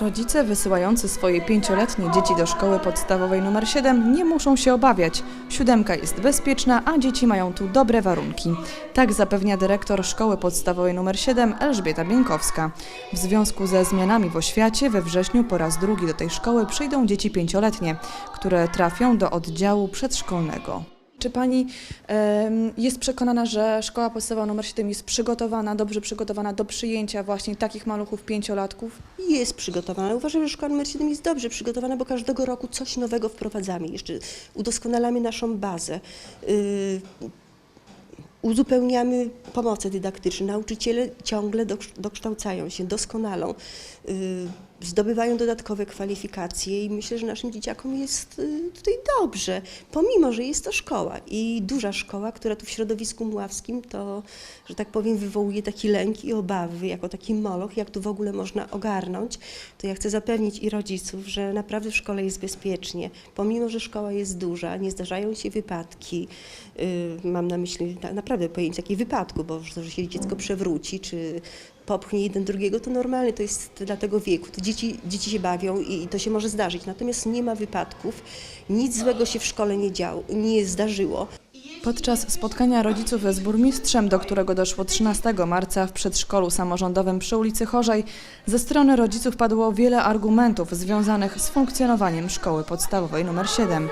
Rodzice wysyłający swoje pięcioletnie dzieci do szkoły podstawowej nr 7 nie muszą się obawiać. Siódemka jest bezpieczna, a dzieci mają tu dobre warunki. Tak zapewnia dyrektor szkoły podstawowej nr 7 Elżbieta Bieńkowska. W związku ze zmianami w oświacie we wrześniu po raz drugi do tej szkoły przyjdą dzieci pięcioletnie, które trafią do oddziału przedszkolnego. Czy pani jest przekonana, że szkoła podstawowa nr 7 jest przygotowana, dobrze przygotowana do przyjęcia właśnie takich maluchów pięciolatków? Jest przygotowana. Uważam, że szkoła numer 7 jest dobrze przygotowana, bo każdego roku coś nowego wprowadzamy. Jeszcze udoskonalamy naszą bazę. Yy, Uzupełniamy pomoce dydaktyczne. Nauczyciele ciągle dokształcają się, doskonalą, yy, zdobywają dodatkowe kwalifikacje i myślę, że naszym dzieciakom jest yy, tutaj dobrze, pomimo, że jest to szkoła i duża szkoła, która tu w środowisku mławskim to, że tak powiem, wywołuje taki lęk i obawy, jako taki moloch, jak tu w ogóle można ogarnąć, to ja chcę zapewnić i rodziców, że naprawdę w szkole jest bezpiecznie, pomimo, że szkoła jest duża, nie zdarzają się wypadki, yy, mam na myśli na, naprawdę pojęcie takiego wypadku, bo to, że się dziecko przewróci, czy popchnie jeden drugiego, to normalne, to jest dla tego wieku. To dzieci, dzieci się bawią i, i to się może zdarzyć. Natomiast nie ma wypadków, nic złego się w szkole nie działo, nie zdarzyło. Podczas spotkania rodziców z burmistrzem, do którego doszło 13 marca w przedszkolu samorządowym przy ulicy Chorzej, ze strony rodziców padło wiele argumentów związanych z funkcjonowaniem szkoły podstawowej nr 7.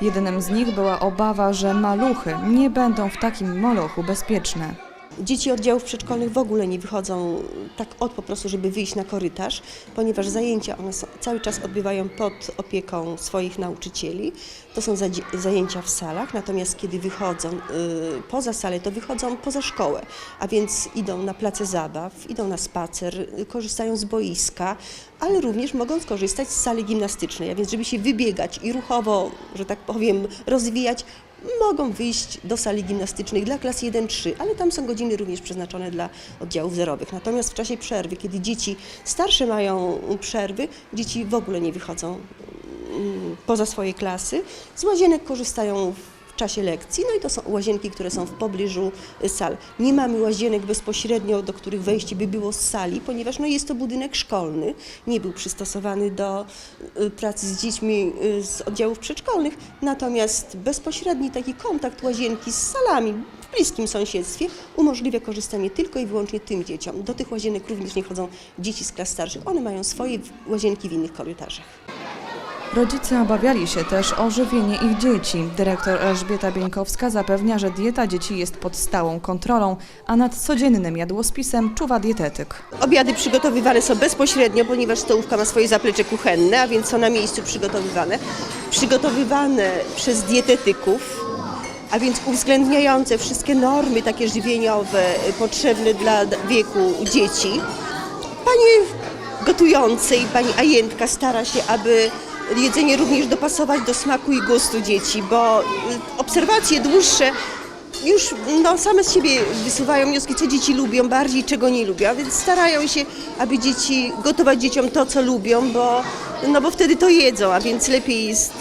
Jedynym z nich była obawa, że maluchy nie będą w takim molochu bezpieczne. Dzieci oddziałów przedszkolnych w ogóle nie wychodzą tak od po prostu, żeby wyjść na korytarz, ponieważ zajęcia one są, cały czas odbywają pod opieką swoich nauczycieli. To są zajęcia w salach, natomiast kiedy wychodzą y, poza salę, to wychodzą poza szkołę, a więc idą na place zabaw, idą na spacer, y, korzystają z boiska, ale również mogą skorzystać z sali gimnastycznej, a więc żeby się wybiegać i ruchowo, że tak powiem, rozwijać, mogą wyjść do sali gimnastycznej dla klas 1-3, ale tam są godziny również przeznaczone dla oddziałów zerowych. Natomiast w czasie przerwy, kiedy dzieci starsze mają przerwy, dzieci w ogóle nie wychodzą mm, poza swoje klasy. Z łazienek korzystają czasie lekcji, no i to są łazienki, które są w pobliżu y, sal. Nie mamy łazienek bezpośrednio, do których wejście by było z sali, ponieważ no, jest to budynek szkolny, nie był przystosowany do y, pracy z dziećmi y, z oddziałów przedszkolnych, natomiast bezpośredni taki kontakt łazienki z salami w bliskim sąsiedztwie umożliwia korzystanie tylko i wyłącznie tym dzieciom. Do tych łazienek również nie chodzą dzieci z klas starszych, one mają swoje łazienki w innych korytarzach. Rodzice obawiali się też o żywienie ich dzieci. Dyrektor Elżbieta Bieńkowska zapewnia, że dieta dzieci jest pod stałą kontrolą, a nad codziennym jadłospisem czuwa dietetyk. Obiady przygotowywane są bezpośrednio, ponieważ stołówka ma swoje zaplecze kuchenne, a więc są na miejscu przygotowywane. Przygotowywane przez dietetyków, a więc uwzględniające wszystkie normy takie żywieniowe potrzebne dla wieku dzieci. Pani gotującej, pani ajentka stara się, aby jedzenie również dopasować do smaku i gustu dzieci, bo y, obserwacje dłuższe już no, same z siebie wysuwają wnioski, co dzieci lubią bardziej, czego nie lubią, więc starają się, aby dzieci gotować dzieciom to, co lubią, bo, no, bo wtedy to jedzą, a więc lepiej jest,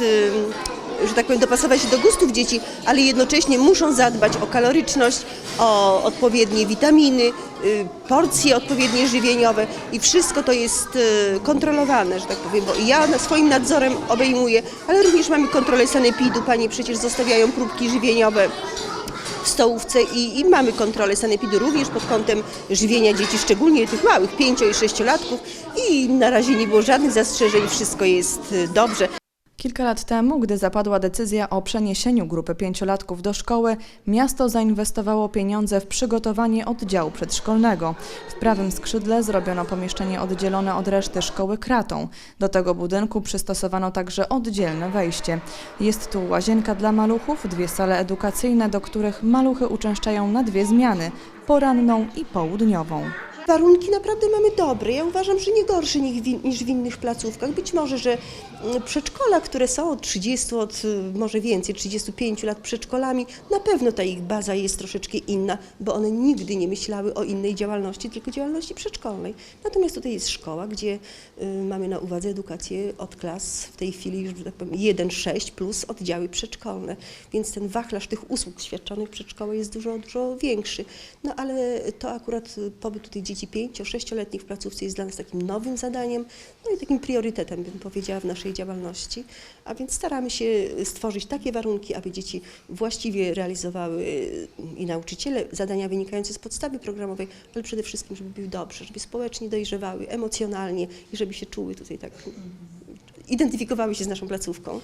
że tak powiem, dopasować się do gustów dzieci, ale jednocześnie muszą zadbać o kaloryczność, o odpowiednie witaminy, y, porcje odpowiednie żywieniowe i wszystko to jest y, kontrolowane, że tak powiem, bo ja swoim nadzorem obejmuję, ale również mamy kontrolę sanepidu, panie przecież zostawiają próbki żywieniowe w stołówce i, i mamy kontrolę sanepidu również pod kątem żywienia dzieci, szczególnie tych małych, pięcio- i sześciolatków i na razie nie było żadnych zastrzeżeń, wszystko jest y, dobrze. Kilka lat temu, gdy zapadła decyzja o przeniesieniu grupy pięciolatków do szkoły, miasto zainwestowało pieniądze w przygotowanie oddziału przedszkolnego. W prawym skrzydle zrobiono pomieszczenie oddzielone od reszty szkoły kratą. Do tego budynku przystosowano także oddzielne wejście. Jest tu łazienka dla maluchów, dwie sale edukacyjne, do których maluchy uczęszczają na dwie zmiany poranną i południową. Warunki naprawdę mamy dobre. Ja uważam, że nie gorsze niż w, innych placówkach. Być może, że mm, przedszkola, które są od 30, od y, może więcej, 35 lat przedszkolami, na pewno ta ich baza jest troszeczkę inna, bo one nigdy nie myślały o innej działalności, tylko działalności przedszkolnej. Natomiast tutaj jest szkoła, gdzie y, mamy na uwadze edukację od klas, w tej chwili już tak powiem 1-6 plus oddziały przedszkolne. Więc ten wachlarz tych usług świadczonych przedszkole jest dużo, dużo większy. No ale to akurat y, pobyt tutaj dzieci dzieci 5-6-letnich w placówce jest dla nas takim nowym zadaniem, no i takim priorytetem, bym powiedziała, w naszej działalności. A więc staramy się stworzyć takie warunki, aby dzieci właściwie realizowały i nauczyciele zadania wynikające z podstawy programowej, ale przede wszystkim, żeby były dobrze, żeby społecznie dojrzewały, emocjonalnie i żeby się czuły tutaj tak, identyfikowały się z naszą placówką.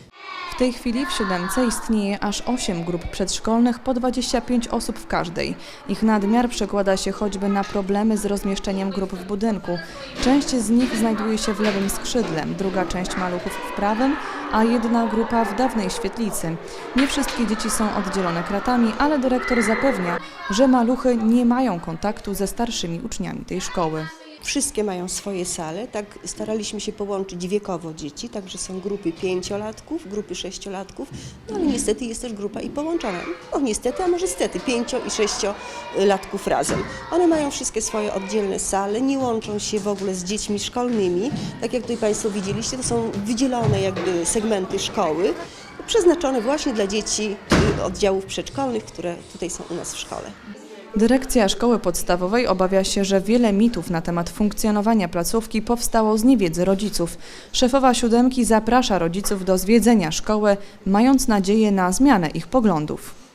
W tej chwili w siódemce istnieje aż 8 grup przedszkolnych po 25 osób w każdej. Ich nadmiar przekłada się choćby na problemy z rozmieszczeniem grup w budynku. Część z nich znajduje się w lewym skrzydle, druga część maluchów w prawym, a jedna grupa w dawnej świetlicy. Nie wszystkie dzieci są oddzielone kratami, ale dyrektor zapewnia, że maluchy nie mają kontaktu ze starszymi uczniami tej szkoły. Wszystkie mają swoje sale, tak staraliśmy się połączyć wiekowo dzieci, także są grupy pięciolatków, grupy sześciolatków, no ale niestety jest też grupa i połączona. No niestety, a może stety, pięcio i sześciolatków razem. One mają wszystkie swoje oddzielne sale, nie łączą się w ogóle z dziećmi szkolnymi. Tak jak tutaj Państwo widzieliście, to są wydzielone jakby segmenty szkoły, przeznaczone właśnie dla dzieci oddziałów przedszkolnych, które tutaj są u nas w szkole. Dyrekcja szkoły podstawowej obawia się, że wiele mitów na temat funkcjonowania placówki powstało z niewiedzy rodziców. Szefowa siódemki zaprasza rodziców do zwiedzenia szkoły, mając nadzieję na zmianę ich poglądów.